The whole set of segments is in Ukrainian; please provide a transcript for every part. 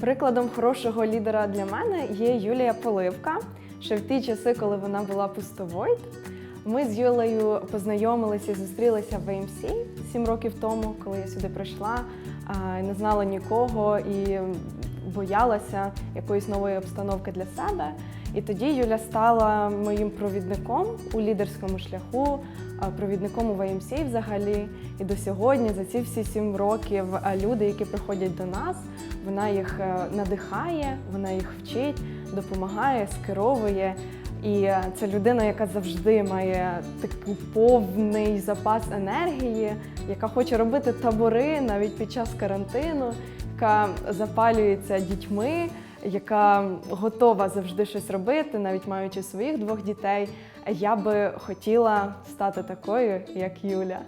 Прикладом хорошого лідера для мене є Юлія Поливка. Ще в ті часи, коли вона була пустовойт. Ми з Юлею познайомилися і зустрілися в AMC сім років тому, коли я сюди прийшла, не знала нікого і боялася якоїсь нової обстановки для себе. І тоді Юля стала моїм провідником у лідерському шляху, провідником у VMC взагалі. І до сьогодні, за ці всі сім років, люди, які приходять до нас, вона їх е, надихає, вона їх вчить, допомагає, скеровує. І е, це людина, яка завжди має такий повний запас енергії, яка хоче робити табори навіть під час карантину, яка запалюється дітьми, яка готова завжди щось робити, навіть маючи своїх двох дітей. Я би хотіла стати такою, як Юля.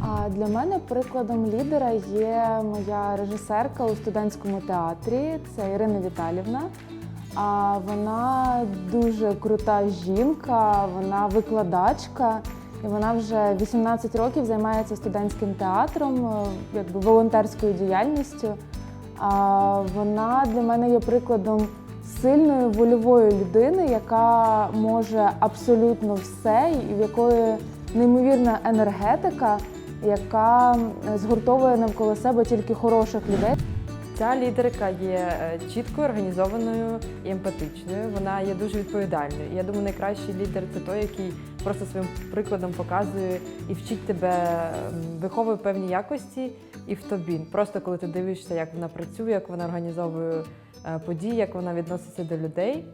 А для мене прикладом лідера є моя режисерка у студентському театрі. Це Ірина Віталівна. А вона дуже крута жінка, вона викладачка, і вона вже 18 років займається студентським театром, е, якби волонтерською діяльністю. А вона для мене є прикладом сильної вольової людини, яка може абсолютно все, і в якої неймовірна енергетика, яка згуртовує навколо себе тільки хороших людей. Ця лідерка є е, чіткою, організованою і емпатичною. Вона є дуже відповідальною. Я думаю, найкращий лідер це той, який просто своїм прикладом показує і вчить тебе, виховує певні якості і в тобі. Просто коли ти дивишся, як вона працює, як вона організовує е, події, як вона відноситься до людей.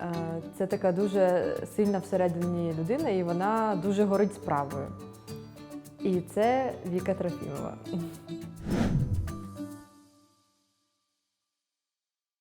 Е, Це така дуже сильна всередині людина, і вона дуже горить справою. І це Віка Трофімова.